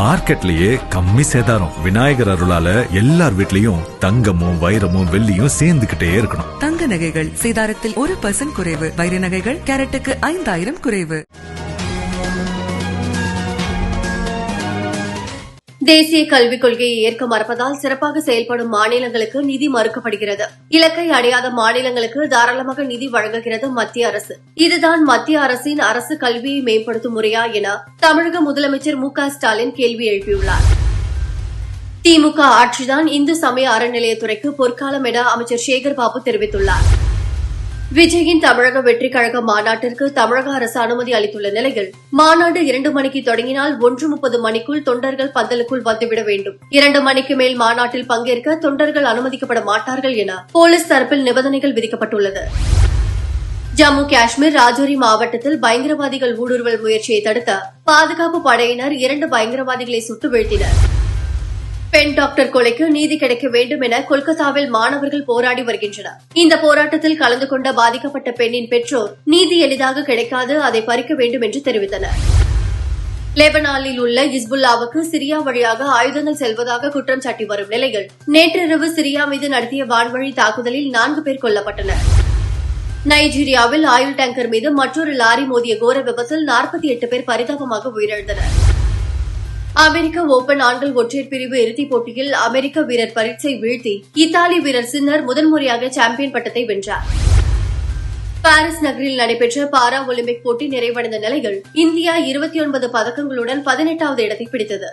மார்க்கெட்லயே கம்மி சேதாரம். விநாயகர் அருளால எல்லார் வீட்லயும் தங்கமும் வைரமும் வெள்ளியும் சேர்ந்துகிட்டே இருக்கணும். தங்க நகைகள் சேதாரத்தில் ஒரு பர்சன்ட் குறைவு. வைர நகைகள் கேரட்டுக்கு ஐந்தாயிரம் குறைவு. தேசிய கல்விக் கொள்கையை ஏற்க மறுப்பதால் சிறப்பாக செயல்படும் மாநிலங்களுக்கு நிதி மறுக்கப்படுகிறது. இலக்கை அடையாத மாநிலங்களுக்கு தாராளமாக நிதி வழங்குகிறது மத்திய அரசு. இதுதான் மத்திய அரசின் அரசு கல்வியை மேம்படுத்தும் முறையா என தமிழக முதலமைச்சர் மு க ஸ்டாலின் கேள்வி எழுப்பியுள்ளார். திமுக ஆட்சிதான் இந்து சமய அறநிலையத்துறைக்கு பொற்காலம் என அமைச்சர் சேகர் பாபு தெரிவித்துள்ளார். விஜயின் தமிழக வெற்றிக் கழக மாநாட்டிற்கு தமிழக அரசு அனுமதி அளித்துள்ள நிலையில் மாநாடு இரண்டு மணிக்கு தொடங்கினால் ஒன்று முப்பது மணிக்குள் தொண்டர்கள் பந்தலுக்குள் வந்துவிட வேண்டும். இரண்டு மணிக்கு மேல் மாநாட்டில் பங்கேற்க தொண்டர்கள் அனுமதிக்கப்பட மாட்டார்கள் என போலீஸ் தரப்பில் நிபந்தனைகள் விதிக்கப்பட்டுள்ளது. ஜம்மு காஷ்மீர் ராஜோரி மாவட்டத்தில் பயங்கரவாதிகள் ஊடுருவல் முயற்சியை தடுக்க பாதுகாப்பு படையினர் இரண்டு பயங்கரவாதிகளை சுட்டு வீழ்த்தினர் பெண் டாக்டர் கொலைக்கு நீதி கிடைக்க வேண்டும் என கொல்கத்தாவில் மாணவர்கள் போராடி வருகின்றனர். இந்த போராட்டத்தில் கலந்து கொண்ட பாதிக்கப்பட்ட பெண்ணின் பெற்றோர் நீதி எளிதாக கிடைக்காது அதை பறிக்க வேண்டும் என்று தெரிவித்தனர். லெபனானில் உள்ள இஸ்புல்லாவுக்கு சிரியா வழியாக ஆயுதங்கள் செல்வதாக குற்றம் சாட்டி வரும் நிலையில் நேற்றிரவு சிரியா மீது நடத்திய வான்வழி தாக்குதலில் நான்கு பேர் கொல்லப்பட்டனர். நைஜீரியாவில் ஆயுள் டேங்கர் மீது மற்றொரு லாரி மோதிய கோர விபத்தில் நாற்பத்தி எட்டு பேர் பரிதாபமாக உயிரிழந்தனா் அமெரிக்க ஓபன் ஆண்கள் ஒற்றையர் பிரிவு இறுதிப் போட்டியில் அமெரிக்க வீரர் பரீட்சை வீழ்த்தி இத்தாலி வீரர் சின்னர் முதன்முறையாக சாம்பியன் பட்டத்தை வென்றார். பாரிஸ் நகரில் நடைபெற்ற பாரா ஒலிம்பிக் போட்டி நிறைவடைந்த நிலையில் இந்தியா இருபத்தி ஒன்பது பதக்கங்களுடன் பதினெட்டாவது இடத்தை பிடித்தது.